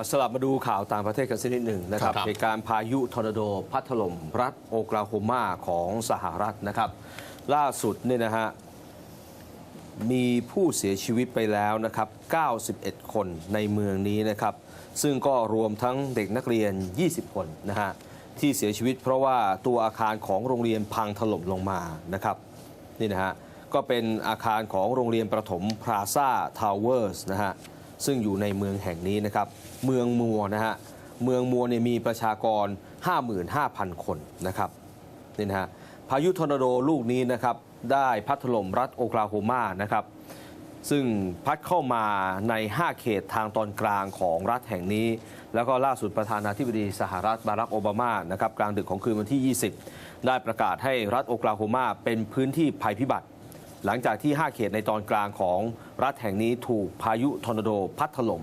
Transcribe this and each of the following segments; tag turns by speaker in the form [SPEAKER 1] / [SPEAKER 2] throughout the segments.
[SPEAKER 1] อะสลับมาดูข่าวต่างประเทศกันสักนิดหนึ่งนะครับ
[SPEAKER 2] ครับ
[SPEAKER 1] เหตุการณ์พายุทอร์นาโดพัดถล่มรัฐโอกลาโฮมาของสหรัฐนะครับ ล่าสุดเนี่ยนะฮะมีผู้เสียชีวิตไปแล้วนะครับ 91 คนในเมืองนี้นะครับ ซึ่งก็รวมทั้งเด็กนักเรียน 20 คนนะฮะที่เสียชีวิตเพราะว่าตัวอาคารของโรงเรียนพังถล่มลงมานะครับนี่นะฮะก็เป็นอาคารของโรงเรียนประถมพราซาทาวเวอร์สนะฮะ ซึ่งอยู่ในเมืองแห่งนี้นะครับ เมืองมัวนะฮะ เมืองมัวเนี่ยมีประชากร 55,000 คนนะครับนี่นะฮะพายุทอร์นาโดลูกนี้นะครับ ได้พัดถล่มรัฐโอกลาโฮมานะครับ ซึ่งพัดเข้ามาใน 5 เขตทางตอนกลางของรัฐแห่งนี้ แล้วก็ล่าสุดประธานาธิบดีสหรัฐบารักโอบามานะครับกลางดึกของคืนวันที่ 20 ได้ประกาศให้รัฐโอกลาโฮมาเป็นพื้นที่ภัยพิบัติ หลังจากที่ 5 เขตในตอนกลางของรัฐแห่งนี้ถูกพายุทอร์นาโดพัดถล่ม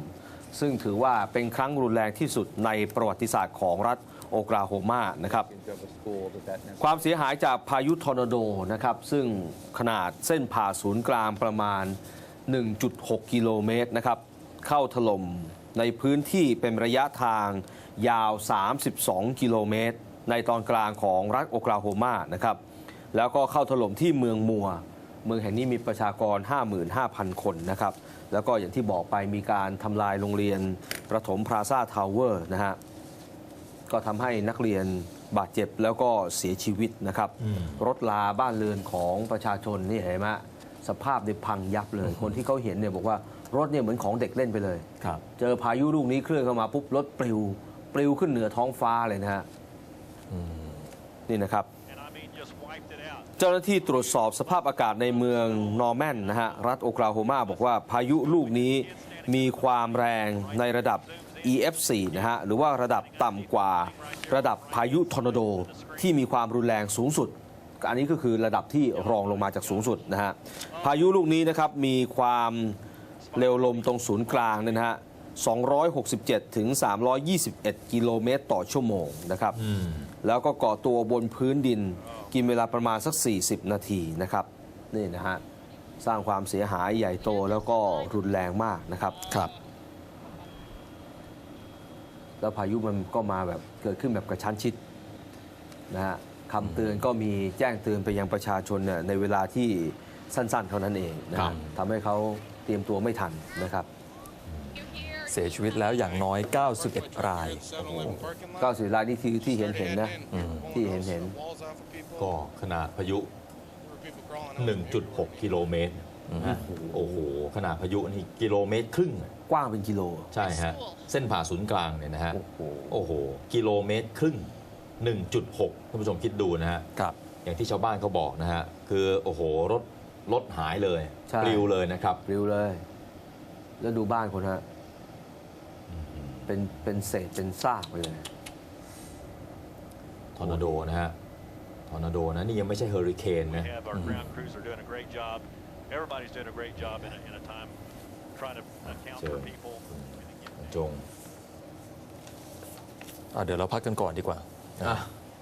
[SPEAKER 1] ซึ่งถือว่าเป็นครั้งรุนแรงที่สุดในประวัติศาสตร์ของรัฐโอกลาโฮมานะครับ ความเสียหายจากพายุทอร์นาโดนะครับ ซึ่งขนาดเส้นผ่าศูนย์กลางประมาณ 1.6 กิโลเมตรนะครับ เข้าถล่มในพื้นที่เป็นระยะทางยาว 32 กิโลเมตร ในตอนกลางของรัฐโอกลาโฮมานะครับ แล้วก็เข้าถล่มที่เมืองมัว เมืองแห่งนี้มีประชากร 55,000 คนนะครับ แล้วก็อย่างที่บอกไปมีการทำลายโรงเรียนประถมพราซาทาวเวอร์นะฮะ ก็ทำให้นักเรียนบาดเจ็บแล้วก็เสียชีวิตนะครับ รถลาบ้านเรือนของประชาชนนี่เห็นไหมสภาพเนี่ยพังยับเลย คนที่เขาเห็นเนี่ยบอกว่ารถเนี่ยเหมือนของเด็กเล่นไปเลย
[SPEAKER 2] ครับ
[SPEAKER 1] เจอพายุลูกนี้เคลื่อนเข้ามาปุ๊บรถปลิว ปลิวขึ้นเหนือท้องฟ้าเลยนะฮะนี่นะครับ เจ้าหน้าที่ตรวจสอบสภาพอากาศในเมืองนอร์แมนนะฮะรัฐโอกลาโฮมาบอกว่าพายุลูกนี้มีความแรงในระดับ EF4 นะฮะหรือว่าระดับต่ำกว่าระดับพายุทอร์นาโดที่มีความรุนแรงสูงสุด อันนี้ก็คือระดับที่รองลงมาจากสูงสุดนะฮะพายุลูกนี้นะครับมีความเร็วลมตรงศูนย์กลางเนี่ยนะฮะ 267 ถึง 321 กิโลเมตรต่อชั่วโมงนะครับ แล้วก็ก่อตัวบนพื้นดิน กินเวลาประมาณสัก 40 นาทีนะครับ นี่นะฮะ สร้างความเสียหายใหญ่โตแล้วก็รุนแรงมากนะครับ
[SPEAKER 2] ครับ
[SPEAKER 1] แล้วพายุมันก็มาแบบเกิดขึ้นแบบกระชั้นชิดนะฮะคำเตือนก็มีแจ้งเตือนไปยังประชาชนเนี่ยในเวลาที่สั้นๆเท่านั้นเองนะ
[SPEAKER 2] ครั
[SPEAKER 1] ฮะ
[SPEAKER 2] บ
[SPEAKER 1] ทำให้เขาเตรียมตัวไม่ทันนะครับ
[SPEAKER 2] เสียชีวิตแล้วอย่างน้อย 91 ราย
[SPEAKER 1] ก็สีรายนี่ที่ที่เห็นเห็นๆนะที่เห็นเห็น
[SPEAKER 3] ก็ขนาดพายุ 1.6 กิโลเมตรนะโอ้โห ขนาดพายุนี่กิโลเมตรครึ่ง
[SPEAKER 1] ๆกว้างเป็นกิโล
[SPEAKER 3] ใช่ฮะ เส้นผ่าศูนย์กลางเนี่ยนะฮะ
[SPEAKER 1] โอ้โห
[SPEAKER 3] โอ้โห กิโลเมตรครึ่ง 1.6ท่านผู้ชมคิดดูนะฮะ
[SPEAKER 2] ครับ
[SPEAKER 3] อย่างที่ชาวบ้านเขาบอกนะฮะ คือโอ้โหรถรถหายเลย
[SPEAKER 1] ใช่
[SPEAKER 3] ปลิวเลยนะครับ
[SPEAKER 1] ปลิวเลย แล้วดูบ้านคนฮะ เป็นเป็นเศษเป็นซากไปเลย
[SPEAKER 3] ทอร์นาโดนะฮะ ทอร์นาโดนะ นี่ยังไม่ใช่เฮอริเคน
[SPEAKER 4] We
[SPEAKER 3] นะ
[SPEAKER 4] have our ground crews are doing a great job. Everybody's doing a great job in a, in a time trying to account for
[SPEAKER 3] Sure.
[SPEAKER 4] people.
[SPEAKER 3] จง
[SPEAKER 2] อะเดี๋ยวเราพักกันก่อนดีกว่า
[SPEAKER 3] อะ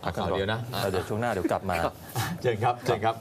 [SPEAKER 2] พักกันก่อน
[SPEAKER 3] ข่าวเดียวนะ
[SPEAKER 2] แล้วเดี๋ยวช่วงหน้าเดี๋ยวกลับมา
[SPEAKER 3] เชิญครับ เชิญครับ